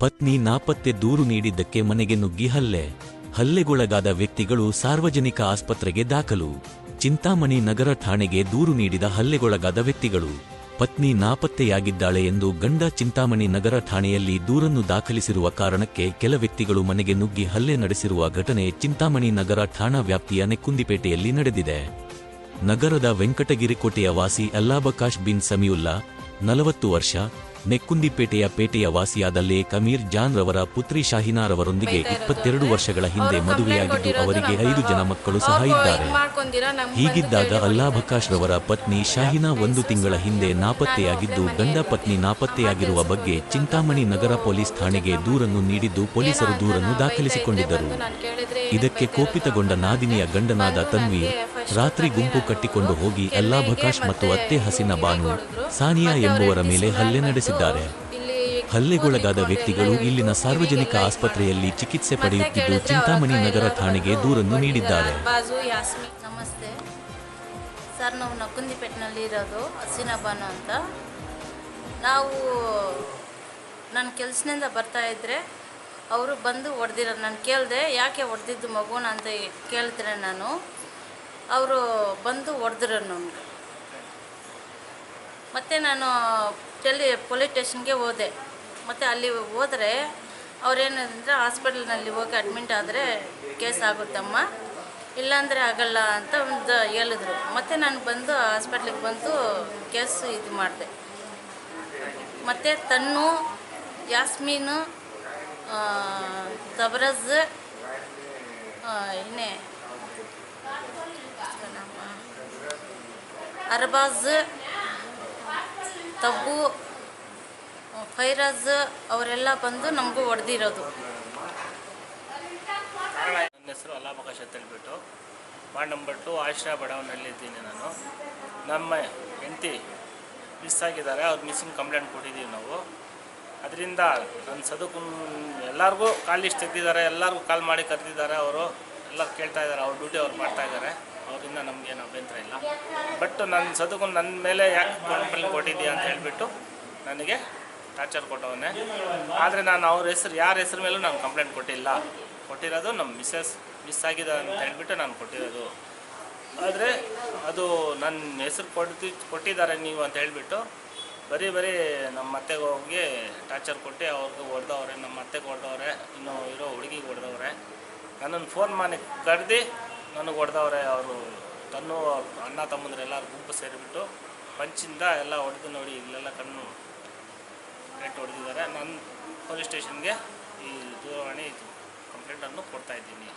ಪತ್ನಿ ನಾಪತ್ತೆ ದೂರು ನೀಡಿದ್ದಕ್ಕೆ ಮನೆಗೆ ನುಗ್ಗಿ ಹಲ್ಲೆ. ಹಲ್ಲೆಗೊಳಗಾದ ವ್ಯಕ್ತಿಗಳು ಸಾರ್ವಜನಿಕ ಆಸ್ಪತ್ರೆಗೆ ದಾಖಲು. ಚಿಂತಾಮಣಿ ನಗರ ಠಾಣೆಗೆ ದೂರು ನೀಡಿದ ಹಲ್ಲೆಗೊಳಗಾದ ವ್ಯಕ್ತಿಗಳು. ಪತ್ನಿ ನಾಪತ್ತೆಯಾಗಿದ್ದಾಳೆ ಎಂದು ಗಂಡ ಚಿಂತಾಮಣಿ ನಗರ ಠಾಣೆಯಲ್ಲಿ ದೂರನ್ನು ದಾಖಲಿಸಿರುವ ಕಾರಣಕ್ಕೆ ಕೆಲ ವ್ಯಕ್ತಿಗಳು ಮನೆಗೆ ನುಗ್ಗಿ ಹಲ್ಲೆ ನಡೆಸಿರುವ ಘಟನೆ ಚಿಂತಾಮಣಿ ನಗರ ಠಾಣಾ ವ್ಯಾಪ್ತಿಯ ನೆಕ್ಕುಂದಿಪೇಟೆಯಲ್ಲಿ ನಡೆದಿದೆ. ನಗರದ ವೆಂಕಟಗಿರಿಕೋಟೆಯ ವಾಸಿ ಅಲ್ಲಾಬಕಾಶ್ ಬಿನ್ ಸಮಿಯುಲ್ಲಾ ನಲವತ್ತು ವರ್ಷ ನೆಕ್ಕುಂದಿಪೇಟೆಯ ಪೇಟೆಯ ವಾಸಿಯಾದಲ್ಲೇ ಕಮೀರ್ ಜಾನ್ ರವರ ಪುತ್ರಿ ಶಾಹಿನಾರವರೊಂದಿಗೆ ಇಪ್ಪತ್ತೆರಡು ವರ್ಷಗಳ ಹಿಂದೆ ಮದುವೆಯಾಗಿದ್ದು ಅವರಿಗೆ ಐದು ಜನ ಮಕ್ಕಳು ಸಹ ಇದ್ದಾರೆ. ಹೀಗಿದ್ದಾಗ ಅಲ್ಲಾಭಕಾಶ್ ರವರ ಪತ್ನಿ ಶಾಹಿನಾ ಒಂದು ತಿಂಗಳ ಹಿಂದೆ ನಾಪತ್ತೆಯಾಗಿದ್ದು ಗಂಡ ಪತ್ನಿ ನಾಪತ್ತೆಯಾಗಿರುವ ಬಗ್ಗೆ ಚಿಂತಾಮಣಿ ನಗರ ಪೊಲೀಸ್ ಠಾಣೆಗೆ ದೂರನ್ನು ನೀಡಿದ್ದು ಪೊಲೀಸರು ದೂರನ್ನು ದಾಖಲಿಸಿಕೊಂಡಿದ್ದರು. ಇದಕ್ಕೆ ಕೋಪಿತಗೊಂಡ ನಾದಿನಿಯ ಗಂಡನಾದ ತನ್ವಿ ರಾತ್ರಿ ಗುಂಪು ಕಟ್ಟಿಕೊಂಡು ಹೋಗಿ ಅಲ್ಲಾಭಕಾಶ್ ಮತ್ತು ಅತ್ತೆ ಹಸಿನ ಬಾನು ಸಾನಿಯಾ ಎಂಬುವರ ಮೇಲೆ ಹಲ್ಲೆ ನಡೆಸಿದ್ದಾರೆ ಹಲ್ಲೆಗೊಳಗಾದ ವ್ಯಕ್ತಿಗಳು ಇಲ್ಲಿನ ಸಾರ್ವಜನಿಕ ಆಸ್ಪತ್ರೆಯಲ್ಲಿ ಚಿಕಿತ್ಸೆ ಪಡೆಯುತ್ತಿದ್ದು ಚಿಂತಾಮಣಿ ನಗರ ಠಾಣೆಗೆ ದೂರನ್ನು ನೀಡಿದ್ದಾರೆ. ನಮಸ್ತೆ. ಸರ್, ನಾವು ನಕ್ಕುಂದಿಪೇಟ್ನಲ್ಲಿ ಇರೋದು ಹಸಿನ ಬಾನು ಅಂತ. ನಾವು ನನ್ನ ಕೆಲಸದಿಂದ ಬರ್ತಾ ಇದ್ದರೆ ಅವರು ಬಂದು ಹೊಡೆದಿರೋ ನಾನು ಕೇಳಿದೆ, ಯಾಕೆ ಹೊಡೆದಿದ್ದು ಮಗುನ? ಅಂತ ಕೇಳಿದ್ರೆ ನಾನು. ಅವರು ಬಂದು ಹೊಡೆದ್ರು ನಮಗೆ. ಮತ್ತು ನಾನು ಟೆಲಿ ಪೊಲೀಸ್ ಸ್ಟೇಷನ್ಗೆ ಹೋದೆ. ಮತ್ತು ಅಲ್ಲಿ ಹೋದರೆ ಅವ್ರೇನಂದರೆ ಹಾಸ್ಪಿಟಲ್ನಲ್ಲಿ ಹೋಗಿ ಅಡ್ಮಿಂಟ್ ಆದರೆ ಕೇಸ್ ಆಗುತ್ತಮ್ಮ. ಇಲ್ಲಾಂದರೆ ಆಗಲ್ಲ ಅಂತ ಒಂದು ಹೇಳಿದ್ರು. ಮತ್ತು ನಾನು ಬಂದು ಹಾಸ್ಪಿಟ್ಲಿಗೆ ಬಂದು ಕೇಸು ಇದು ಮಾಡಿದೆ. ಮತ್ತು ತನ್ನು, ಯಾಸ್ಮೀನು ಸಬರಜ್ ಇನ್ನೇ ಅರ್ಬಾಜ್ ತಬ್ಬು, ಫೈರಾಜ್ ಅವರೆಲ್ಲ ಬಂದು ನಮಗೂ ಹೊಡೆದಿರೋದು. ನನ್ನ ಹೆಸರು ಅಲ್ಲಾಬಕಾಶ್ ಅಂತ ಹೇಳ್ಬಿಟ್ಟು, ವಾರ್ಡ್ ನಂಬರ್ ಟು ಆಶ್ರಯ ಬಡಾವಣೆಯಲ್ಲಿದ್ದೀನಿ ನಾನು. ನಮ್ಮ ಹೆಂಡತಿ ಮಿಸ್ ಆಗಿದ್ದಾರೆ, ಅವ್ರು ಮಿಸ್ಸಿಂಗ್ ಕಂಪ್ಲೇಂಟ್ ಕೊಟ್ಟಿದ್ದೀವಿ ನಾವು. ಅದರಿಂದ ನನ್ನ ಸದುಕು ಎಲ್ಲರಿಗೂ ಕಾಲ್ ಲಿಸ್ಟ್ ತೆಗೆದಿದ್ದಾರೆ, ಎಲ್ಲರಿಗೂ ಕಾಲ್ ಮಾಡಿ ಕರೆದಿದ್ದಾರೆ ಅವರು. ಎಲ್ಲರೂ ಕೇಳ್ತಾ ಇದ್ದಾರೆ, ಅವ್ರ ಡ್ಯೂಟಿ ಅವ್ರು ಮಾಡ್ತಾ ಇದ್ದಾರೆ. ಅವರಿಂದ ನಮಗೇನು ಅಭ್ಯಂತರ ಇಲ್ಲ. ಬಟ್ ನನ್ನ ಸದುಕು ನನ್ನ ಮೇಲೆ ಯಾಕೆ ಕಂಪ್ಲೇಂಟ್ ಕೊಟ್ಟಿದ್ದೀಯ ಅಂತ ಹೇಳಿಬಿಟ್ಟು ನನಗೆ ಟಾರ್ಚರ್ ಕೊಟ್ಟವನ್ನೇ ಆದರೆ ನಾನು ಅವ್ರ ಹೆಸರು, ಯಾರ ಹೆಸರು ಮೇಲೂ ನಾನು ಕಂಪ್ಲೇಂಟ್ ಕೊಟ್ಟಿಲ್ಲ. ಕೊಟ್ಟಿರೋದು ನಮ್ಮ ಮಿಸ್ಸಸ್ ಮಿಸ್ ಆಗಿದೆ ಅಂತ ಹೇಳಿಬಿಟ್ಟು ನಾನು ಕೊಟ್ಟಿರೋದು. ಆದರೆ ಅದು ನನ್ನ ಹೆಸರು ಕೊಡ್ತಿ, ಕೊಟ್ಟಿದ್ದಾರೆ ನೀವು ಅಂತ ಹೇಳಿಬಿಟ್ಟು ಬರೀ ಬರೀ ನಮ್ಮ ಅತ್ತೆಗೆ ಹೋಗಿ ಟಾರ್ಚರ್ ಕೊಟ್ಟು ಅವ್ರಿಗೆ ಹೊಡೆದವ್ರೆ ನಮ್ಮ ಅತ್ತೆಗೆ ಹೊಡೆದವ್ರೆ, ಇನ್ನು ಇರೋ ಹುಡುಗಿಗೆ ಹೊಡೆದವ್ರೆ. ನನ್ನನ್ನು ಫೋನ್ ಮಾಡಿ ಕರೆದು ನನಗೆ ಹೊಡೆದವ್ರೆ ಅವರು. ತನ್ನ ಅಣ್ಣ ತಮ್ಮಂದ್ರೆ ಗುಂಪು ಸೇರಿಬಿಟ್ಟು ಪಂಚಿಂದ ಎಲ್ಲ ಹೊಡೆದು ನೋಡಿ ಇಲ್ಲೆಲ್ಲ ಕಣ್ಣು ಕಂಪ್ಲೇಂಟ್ ಹೊಡೆದಿದ್ದಾರೆ. ನಾನು ಪೊಲೀಸ್ ಸ್ಟೇಷನ್ಗೆ ಈ ದೂರವಾಣಿ ಕಂಪ್ಲೇಂಟನ್ನು ಕೊಡ್ತಾ ಇದ್ದೀನಿ.